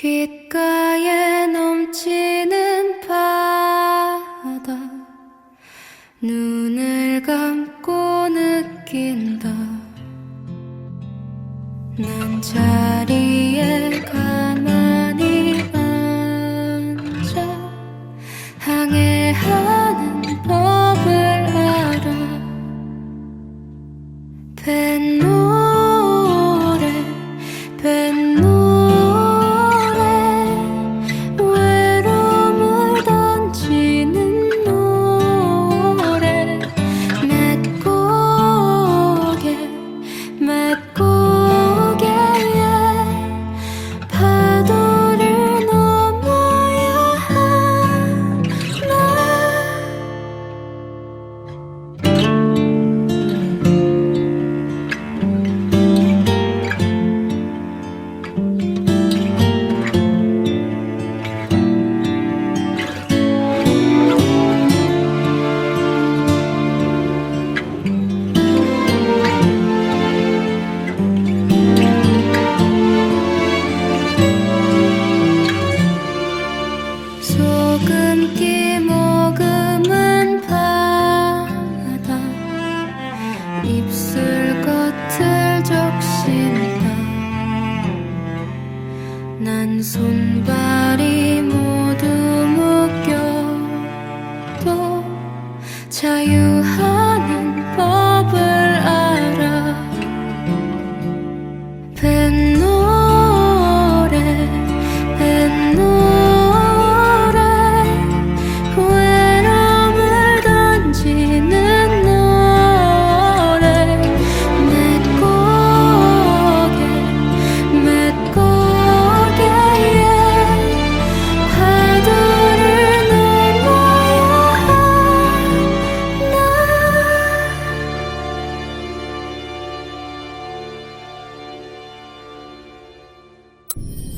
귓가에 넘치는 바다. 눈을 감고 느낀다. 난 자리에 가만히 앉아. 항해하는 법을 알아. 뱃 소금기 머금은 바다. 입술 겉을 적신다. 난 손발이 모두 묶여도 자유하 you